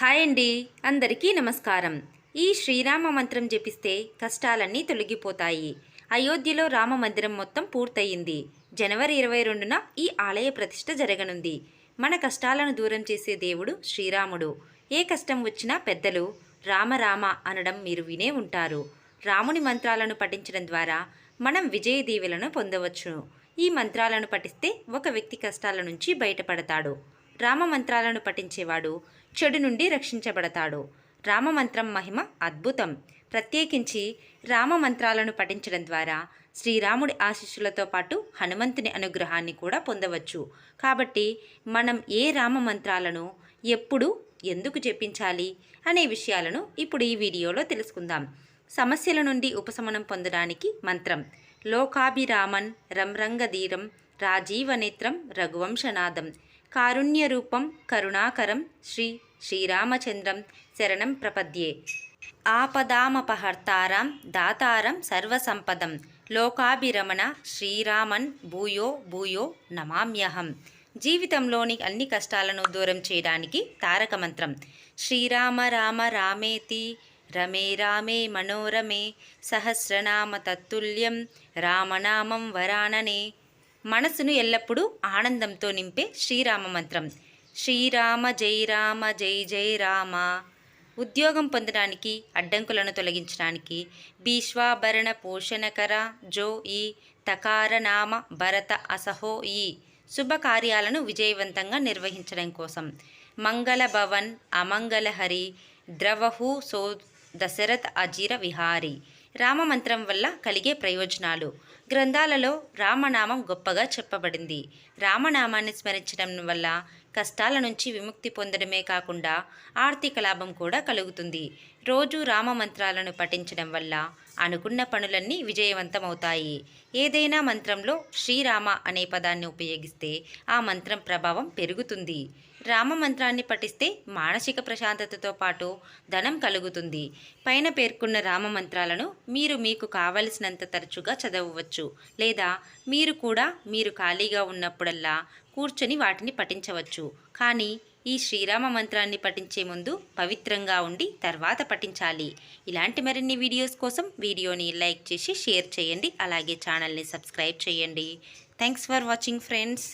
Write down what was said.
Hi అండి. అందరికీ నమస్కారం. ఈ శ్రీరామ మంత్రం జపిస్తే కష్టాలన్నీ తొలగిపోతాయి. అయోధ్యలో రామ మందిరం మొత్తం పూర్తయింది. జనవరి ఇరవై రెండున ఈ ఆలయ ప్రతిష్ట జరగనుంది. మన కష్టాలను దూరం చేసే దేవుడు శ్రీరాముడు. ఏ కష్టం వచ్చినా పెద్దలు రామ రామ అనడం మీరు వినే ఉంటారు. రాముని మంత్రాలను పఠించడం ద్వారా మనం విజయ దీవెలను పొందవచ్చు. ఈ మంత్రాలను పఠిస్తే ఒక వ్యక్తి కష్టాల నుంచి బయటపడతాడు. రామ మంత్రాలను పఠించేవాడు చెడు నుండి రక్షించబడతాడు. రామ మంత్రం మహిమ అద్భుతం. ప్రత్యేకించి రామ మంత్రాలను పఠించడం ద్వారా శ్రీరాముడి ఆశీస్సులతో పాటు హనుమంతుని అనుగ్రహాన్ని కూడా పొందవచ్చు. కాబట్టి మనం ఏ రామ మంత్రాలను ఎప్పుడు ఎందుకు జపించాలి అనే విషయాలను ఇప్పుడు ఈ వీడియోలో తెలుసుకుందాం. సమస్యల నుండి ఉపశమనం పొందడానికి మంత్రం. లోకాభిరామన్ రంరంగధీరం రాజీవనేత్రం రఘువంశనాథం. కారుణ్యరూపం కరుణాకరం శ్రీ శ్రీరామచంద్రం శరణం ప్రపద్యే. ఆపదామపహర్తారం దాతారం సర్వసంపదం. లోకాభిరమణ శ్రీరామన్ భూయో భూయో నమామ్యహం. జీవితంలోని అన్ని కష్టాలను దూరం చేయడానికి తారక మంత్రం. శ్రీరామ రామ రామేతి రమే రామే మనోరమే సహస్రనామ తత్తుల్యం రామనామం వరాననే మనసును ఎల్లప్పుడూ ఆనందంతో నింపే శ్రీరామ మంత్రం. శ్రీరామ జై రామ జై జై రామ. ఉద్యోగం పొందడానికి అడ్డంకులను తొలగించడానికి భీష్వాభరణ పోషణకర జో ఈ తకారనామ భరత అసహో ఈ శుభకార్యాలను విజయవంతంగా నిర్వహించడం కోసం. మంగళ భవన్ అమంగళహరి ద్రవహు సో దశరథ్ అజీర విహారి. రామమంత్రం వల్ల కలిగే ప్రయోజనాలు. గ్రంథాలలో రామనామం గొప్పగా చెప్పబడింది. రామనామాన్ని స్మరించడం వల్ల కష్టాల నుంచి విముక్తి పొందడమే కాకుండా ఆర్థిక లాభం కూడా కలుగుతుంది. రోజు రామ మంత్రాలను పఠించడం వల్ల అనుకున్న పనులన్నీ విజయవంతమవుతాయి. ఏదైనా మంత్రంలో శ్రీరామ అనే పదాన్ని ఉపయోగిస్తే ఆ మంత్రం ప్రభావం పెరుగుతుంది. రామ మంత్రాన్ని పఠిస్తే మానసిక ప్రశాంతతతో పాటు ధనం కలుగుతుంది. పైన పేర్కొన్న రామ మంత్రాలను మీరు మీకు కావలసినంత తరచుగా చదవవచ్చు. లేదా మీరు కూడా మీరు ఖాళీగా ఉన్నప్పుడల్లా కూర్చొని వాటిని పఠించవచ్చు. కానీ ఈ శ్రీరామ మంత్రాన్ని పఠించే ముందు పవిత్రంగా ఉండి తర్వాత పఠించాలి. ఇలాంటి మరిన్ని వీడియోస్ కోసం వీడియోని లైక్ చేసి షేర్ చేయండి. అలాగే ఛానల్ని సబ్స్క్రైబ్ చేయండి. Thanks for watching friends.